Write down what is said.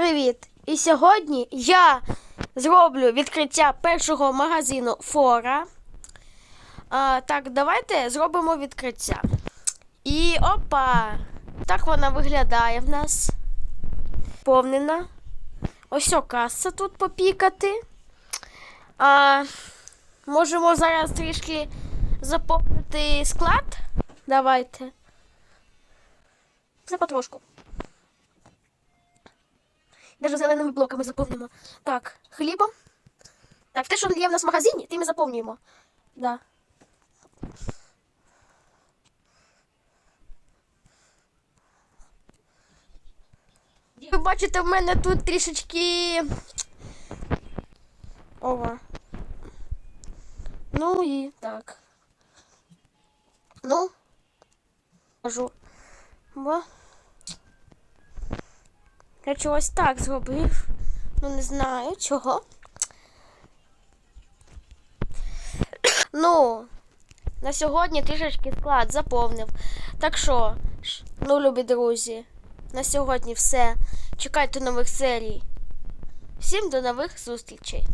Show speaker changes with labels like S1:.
S1: Привіт! І сьогодні я зроблю відкриття першого магазину Фора. А, так, давайте зробимо відкриття. І опа! Так вона виглядає в нас. Повнена. Ось каса тут попікати. А, можемо зараз трішки заповнити склад. Давайте. Це потрошку. Даже зеленими блоками заповнимо. Так, хлібом. Так, те, що є в нас в магазині, тим і заповнюємо. Да. Ви бачите, в мене тут трішечки. Ова. Ну і так. Ну. Кажу. Бо. Я чогось так зробив. Ну не знаю чого. Ну, на сьогодні трішечки склад заповнив. Так що, ну, любі друзі, на сьогодні все. Чекайте нових серій. Всім до нових зустрічей.